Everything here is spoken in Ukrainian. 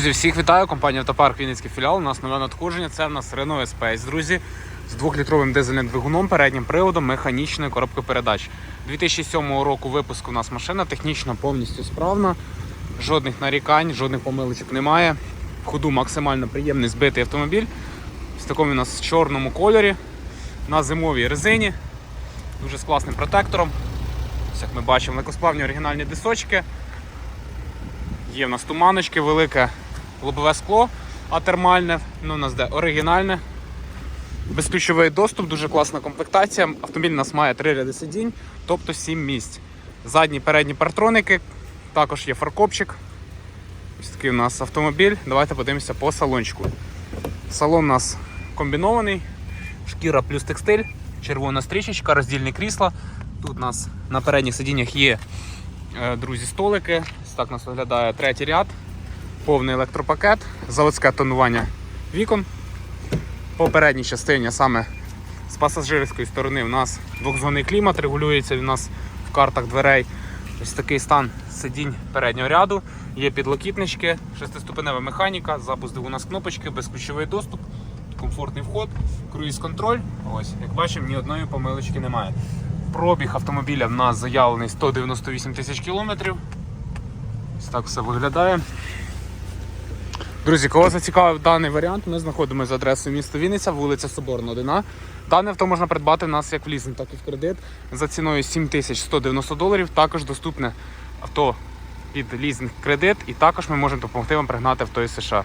Друзі, всіх вітаю. Компанія Автопарк Вінницький філіал. У нас нове надходження. Це в нас Renault Space, друзі. З двохлітровим дизельним двигуном, переднім приводом, механічною коробкою передач. 2007 року випуску у нас машина технічно повністю справна. Жодних нарікань, жодних помилочок немає. В ходу максимально приємний збитий автомобіль. В такому у нас чорному кольорі. На зимовій резині. Дуже з класним протектором. Ось як ми бачимо, легкосплавні оригінальні дисочки. Є в нас туманочки, велике лобове скло, а термальне, ну у нас де оригінальне. Безключовий доступ, дуже класна комплектація. Автомобіль у нас має три ряди сидінь, тобто 7 місць. Задні передні партроники, також є фаркопчик. Ось такий у нас автомобіль. Давайте подивимося по салончику. Салон у нас комбінований, шкіра плюс текстиль, червона стрічечка, роздільні крісла. Тут у нас на передніх сидіннях є Е, друзі, столики. Ось так у нас виглядає третій ряд, повний електропакет, заводське тонування вікон. По передній частині, саме з пасажирської сторони, у нас двохзонний клімат регулюється у нас в картах дверей. Ось такий стан сидінь переднього ряду. Є підлокітнички, шестиступенева механіка, запуск у нас кнопочки, безключовий доступ, комфортний вход, круїз-контроль. Ось, як бачимо, ні одної помилочки немає. Пробіг автомобіля в нас заявлений 198 тисяч кілометрів. Ось так все виглядає. Друзі, кого зацікавив даний варіант, ми знаходимося за адресою міста Вінниця, вулиця Соборна 1. Дане авто можна придбати в нас як в лізинг, так і в кредит за ціною 7190 доларів. Також доступне авто під лізинг кредит, і також ми можемо допомогти вам пригнати авто із США.